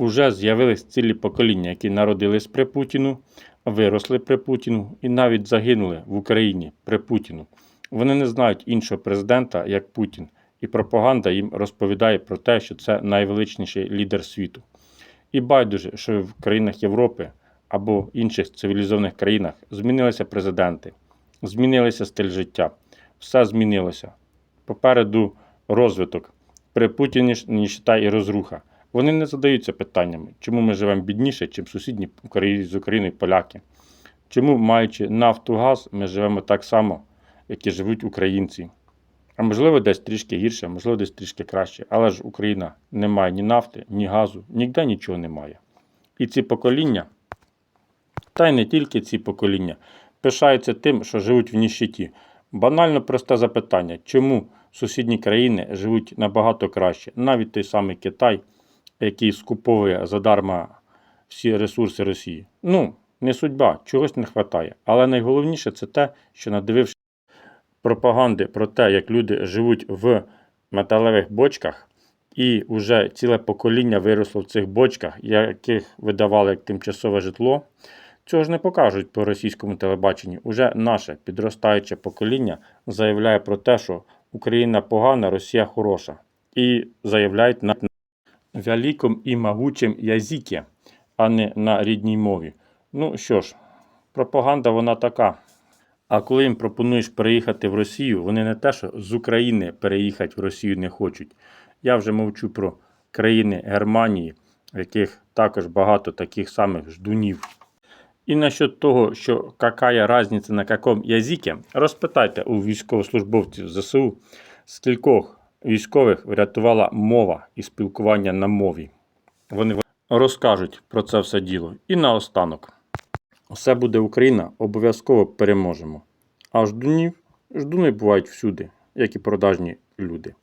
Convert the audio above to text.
Уже з'явились цілі покоління, які народились при Путіну, виросли при Путіну і навіть загинули в Україні при Путіну. Вони не знають іншого президента, як Путін, і пропаганда їм розповідає про те, що це найвеличніший лідер світу. І байдуже, що в країнах Європи або інших цивілізованих країнах змінилися президенти, змінилися стиль життя, все змінилося. Попереду розвиток. При Путіні ж ніщита і розруха. Вони не задаються питаннями, чому ми живемо бідніше, ніж сусідні з Україною поляки. Чому, маючи нафту газ, ми живемо так само, як і живуть українці. А можливо, десь трішки гірше, можливо, десь трішки краще. Але ж Україна не має ні нафти, ні газу, ніде нічого немає. І ці покоління, та й не тільки ці покоління, пишаються тим, що живуть в ніщиті. Банально просте запитання, чому сусідні країни живуть набагато краще, навіть той самий Китай, який скуповує задарма всі ресурси Росії. Ну, не судьба, чогось не вистачає. Але найголовніше це те, що надивившись пропаганди про те, як люди живуть в металевих бочках, і вже ціле покоління виросло в цих бочках, яких видавали як тимчасове житло. Цього ж не покажуть по російському телебаченню. Уже наше підростаюче покоління заявляє про те, що Україна погана, Росія хороша. І заявляють на великому і могучим язикі, а не на рідній мові. Ну що ж, пропаганда вона така. А коли їм пропонуєш переїхати в Росію, вони не те, що з України переїхати в Росію не хочуть. Я вже мовчу про країни Германії, в яких також багато таких самих ждунів. І насчет того, що какая різниця на якому язикі, розпитайте у військовослужбовців ЗСУ, скількох військових врятувала мова і спілкування на мові. Вони розкажуть про це все діло. І наостанок. Все буде Україна, обов'язково переможемо. А ждунів, ждуни бувають всюди, як і продажні люди.